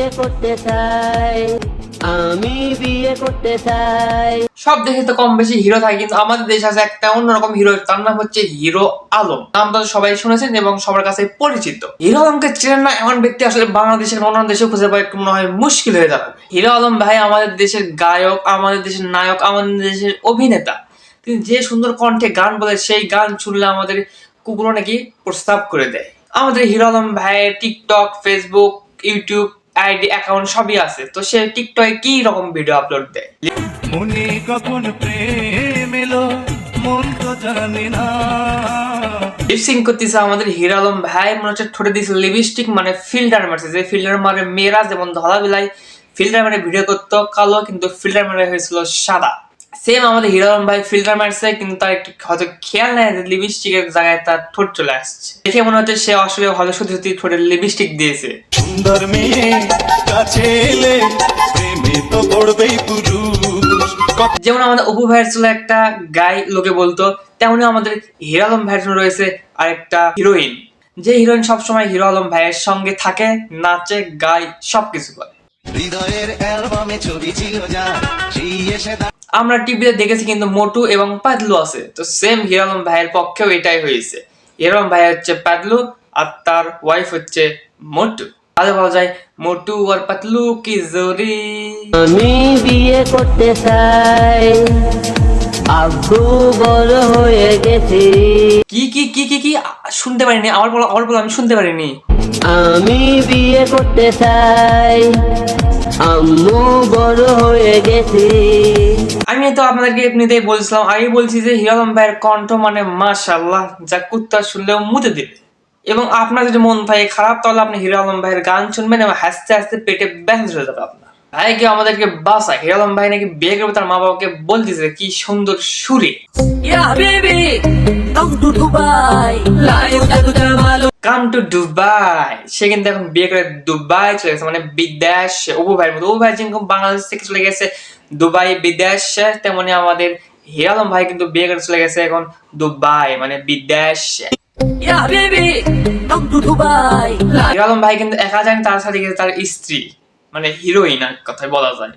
বিয়ে করতে চাই। আমি বিয়ে করতে চাই। সব দেশে তো কম বেশি হিরো থাকে, কিন্তু আমাদের দেশে আছে একটা অন্যরকম হিরো, তার নাম হচ্ছে হিরো আলম। নামটা তো সবাই শুনেছেন এবং সবার কাছে পরিচিত। হিরো আলমকে চেনেন না এমন ব্যক্তি আসলে বাংলাদেশের অন্যান্য দেশে খুঁজে পাওয়া মনে হয় মুশকিল হয়ে যাবে। হিরো আলম ভাই আমাদের দেশের গায়ক, আমাদের দেশের নায়ক, আমাদের দেশের অভিনেতা। তিনি যে সুন্দর কণ্ঠে গান বলে, সেই গান শুনলে আমাদের কুকুরও নাকি প্রস্তাব করে দেয়। আমাদের হিরো আলম ভাইয়ের TikTok Facebook YouTube ID account সবই আছে। তো সে টিকটকে কি রকম ভিডিও আপলোড দেয়? মনে কখন প্রেম এলো মন তো জানে না। লিপসিং করতেছে আমাদের হিরো আলম ভাই মনে হচ্ছে ঠোঁটে দিয়েছে লিপস্টিক মানে ফিল্টার মারছে। যে ফিল্টার মারে মেয়েরা যেমন ধলা বেলায় ফিল্টার মারে ভিডিও করতো কালো কিন্তু ফিল্টার মারে হয়েছিল সাদা। সেম আমাদের হিরো ভাই ফিল্টার মারছে কিন্তু তার একটু হয়তো খেয়াল নেই যে লিপস্টিকের জায়গায় তার ঠোঁট চলে আসছে। দেখে মনে হচ্ছে সে আসলে হলে সত্যি সত্যি ঠোঁটে লিপস্টিক দিয়েছে। সুন্দর মেয়ে কাছে এলে প্রেমে তো পড়বেই পুরুষ। যেমন আমাদের অপু ভাইয়ের ছিল একটা গাই লোকে বলতো তেমনি আমাদের হিরো আলম ভাইয়ের জন্য রয়েছে আরেকটা হিরোইন। যে হিরোইন সবসময় হিরো আলম ভাইয়ের সঙ্গে থাকে নাচে গায় সবকিছু করে। হৃদয়ের অ্যালবামে ছবি ছিল যা সেই এসে আমরা টিভিতে দেখেছি কিন্তু মোটু এবং পাতলু আছে। তো সেম হিরো আলম ভাইয়ের পক্ষেও এটাই হয়েছে। হিরো আলম ভাই হচ্ছে পাতলু আর তার ওয়াইফ হচ্ছে মোটু। তাহলে বলা যায়। মোটু আর পাতলু কি জোরি? আমি বিয়ে করতে চাই। আব্বু বড় হয়ে গেছি। কি কি কি কি কি? শুনতে পারিনি। আমার বলো আমার বলো আমি শুনতে পারিনি। আমি বিয়ে করতে চাই। আম্মু বড় হয়ে গেছি। আমি তো আপনাদেরকে এমনিতেই বলছিলাম আমি বলছি যে হিরো ভাইয়ের কণ্ঠ মানে মাশাল্লাহ যা কুত্তা শুনলেও মুতে দেবে। এবং আপনার যদি মন ভাই খারাপ তাহলে আপনি হিরো আলম ভাইয়ের গান শুনবেন এবং হাসতে হাসতে পেটে ব্যাংস হয়ে যাবে আপনার। ভাই কি আমাদেরকে বাসায় হিরো আলম ভাই নাকি বিয়ে করবে তার মা বাবাকে বলতেছে কি সুন্দর সুরে. কাম টু দুবাই সে কিন্তু এখন বিয়ে করে দুবাই চলে গেছে মানে বিদেশ। অবু ভাইয়ের মতো অবু ভাই যেরকম বাংলাদেশ থেকে চলে গেছে দুবাই বিদেশ তেমনি আমাদের হিরো আলম ভাই কিন্তু বিয়ে করে চলে গেছে এখন দুবাই মানে বিদেশ। আলম ভাই। কিন্তু একা যায়নি তার সাথে তার স্ত্রী মানে হিরোইন আর কথায় বলা যায়।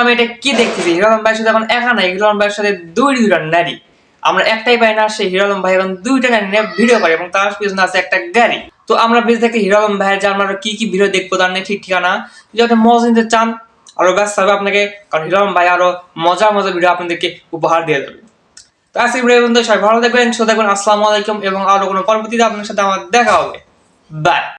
আমি এটা কি দেখতেছি? হিরো আলম ভাইয়ের সাথে এখন একা নাই হিরো আলম ভাইয়ের সাথে দুই দুইটা নারী। আমরা একটাই পাই না সে হিরো আলম ভাই এখন দুইটা নারী নিয়ে ভিডিও করে এবং তার পিছনে আছে একটা গাড়ি। তো আমরা বেশ দেখতে হিরো আলম ভাইয়ের যে আমরা কি কি ভিডিও দেখব তার নেই ঠিক ঠিকানা। যদি আপনি মজা নিতে চান আরও ব্যস্ত হবে আপনাকে, কারণ হিরম ভাই আরও মজা মজা ভিডিও আপনাদেরকে উপহার দিয়ে দেবে। তো আজকে ভিডিও বন্ধু সবাই ভালো থাকবেন, সুস্থ থাকবেন, আসসালামু আলাইকুম এবং আরও কোনো পরবর্তীতে আপনার সাথে আমার দেখা হবে। বাই